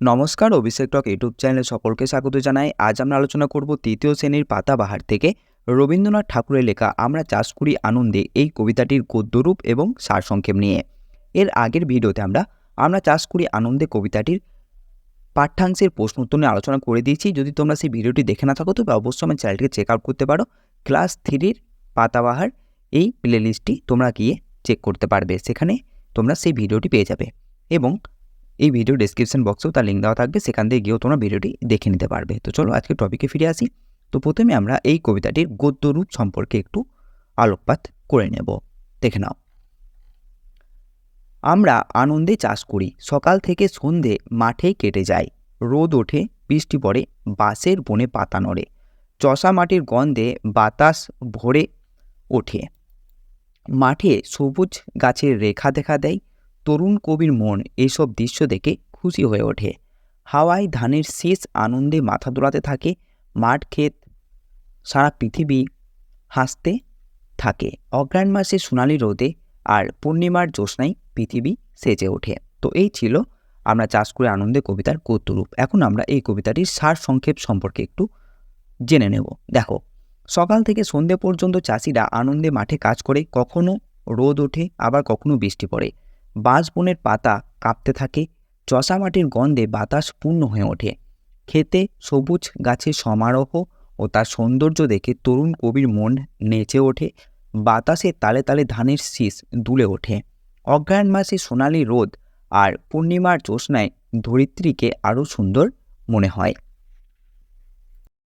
নমস্কার, অভিষেক টক ইউটিউব চ্যানেলে সকলকে স্বাগত জানাই। আজ আমরা আলোচনা করব তৃতীয় শ্রেণির পাতাবাহার থেকে রবীন্দ্রনাথ ঠাকুরের লেখা আমরা চাষ করি আনন্দে এই কবিতাটির গদ্যরূপ এবং সারসংক্ষেপ নিয়ে। এর আগের ভিডিওতে আমরা আমরা চাষ করি আনন্দে কবিতাটির পাঠ্যাংশের প্রশ্ন উত্তর নিয়ে আলোচনা করে দিয়েছি। যদি তোমরা সেই ভিডিওটি দেখে না থাকো, তবে অবশ্যই আমার চ্যানেলটিকে চেক আউট করতে পারো। ক্লাস থ্রির পাতাবাহার এই প্লেলিস্টটি তোমরা গিয়ে চেক করতে পারবে। সেখানে তোমরা সেই ভিডিওটি পেয়ে যাবে এবং এই ভিডিও ডেসক্রিপশন বক্সেও তার লিঙ্ক দেওয়া থাকবে, সেখান থেকে গিয়েও তোমরা ভিডিওটি দেখে নিতে পারবে। তো চলো আজকে টপিকে ফিরে আসি। তো প্রথমে আমরা এই কবিতাটির গদ্যরূপ সম্পর্কে একটু আলোকপাত করে নেব। দেখে নাও। আমরা আনন্দে চাষ করি, সকাল থেকে সন্ধে মাঠে কেটে যায় রোদ ওঠে, বৃষ্টি পড়ে, বাঁশের বনে পাতা নড়ে, চষা মাটির গন্ধে বাতাস ভরে ওঠে। মাঠে সবুজ গাছের রেখা দেখা দেয় তরুণ কবির মন এইসব দৃশ্য দেখে খুশি হয়ে ওঠে। হাওয়ায় ধানের শেষ আনন্দে মাথা দোলাতে থাকে, মাঠ ক্ষেত, সারা পৃথিবী হাসতে থাকে। অগ্রায়ণ মাসে সোনালি রোদে আর পূর্ণিমার জ্যোৎস্নায় পৃথিবী সেজে ওঠে। তো এই ছিল আমরা চাষ করে আনন্দে কবিতার কৌতুরূপ এখন আমরা এই কবিতাটির সার সংক্ষেপ সম্পর্কে একটু জেনে নেব। দেখো, সকাল থেকে সন্ধে পর্যন্ত চাষিরা আনন্দে মাঠে কাজ করে কখনো রোদ ওঠে, আবার কখনো বৃষ্টি পড়ে। বাঁশ বনের পাতা কাঁপতে থাকে, চষা মাটির গন্ধে বাতাস পূর্ণ হয়ে ওঠে। খেতে সবুজ গাছের সমারোহ ও তার সৌন্দর্য দেখে তরুণ কবির মন নেচে ওঠে। বাতাসে তালে তালে ধানের শীষ দুলে ওঠে। অগ্রায়ণ মাসে সোনালি রোদ আর পূর্ণিমার জ্যোৎস্নায় ধরিত্রীকে আরও সুন্দর মনে হয়।